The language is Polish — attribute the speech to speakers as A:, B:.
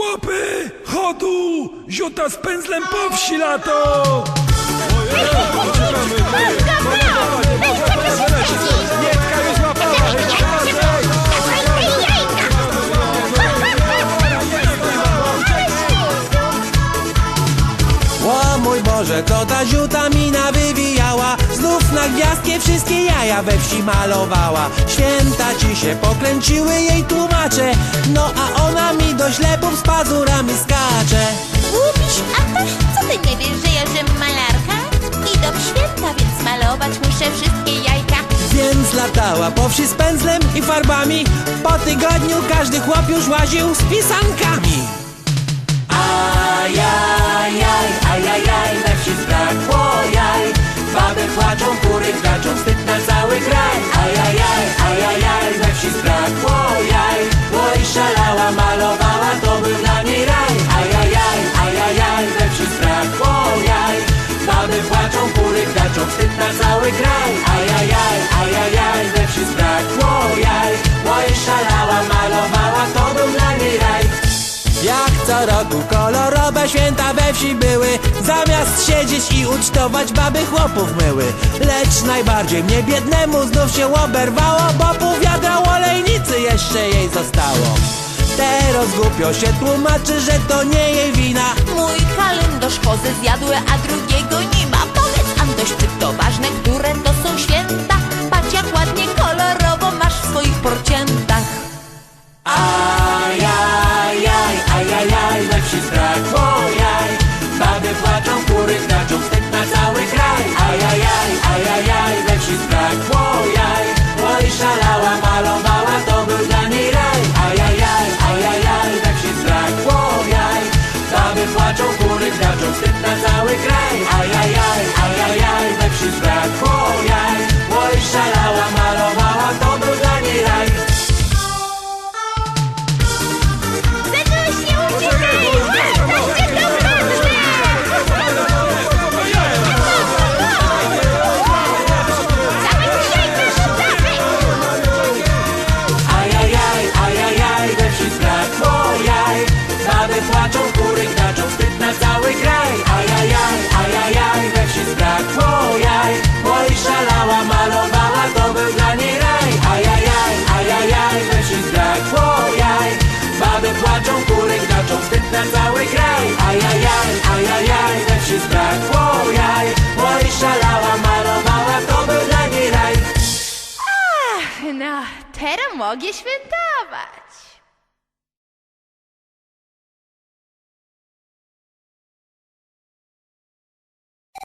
A: Chłopy, chodu! Ziuta z pędzlem po wsi lato!
B: O mój Boże, to ta ziuta mina wywijała Znów na gwiazdkę wszystkie jaja we wsi malowała Święta ci się pokręciły jej tłumacze No a do ślepów z pazurami skacze
C: Łupisz, Antoś, co ty nie wiesz, że ja żem malarka? Idą święta, więc malować muszę wszystkie jajka.
B: Więc latała po wsi z pędzlem i farbami. Po tygodniu każdy chłop już łaził z pisankami. Ajajaj, ajajaj, we wsi zbrakło jaj Baby płaczą, kury klaczą, co roku. Kolorowe święta we wsi były. Zamiast siedzieć i ucztować baby chłopów myły. Lecz najbardziej mnie biednemu znów się oberwało Bo pół wiadra olejnicy jeszcze jej zostało. Teraz głupio się tłumaczy, że to nie jej wina.
C: Mój kalendarz kozy zjadły, a drugiego Pera mog esquentava.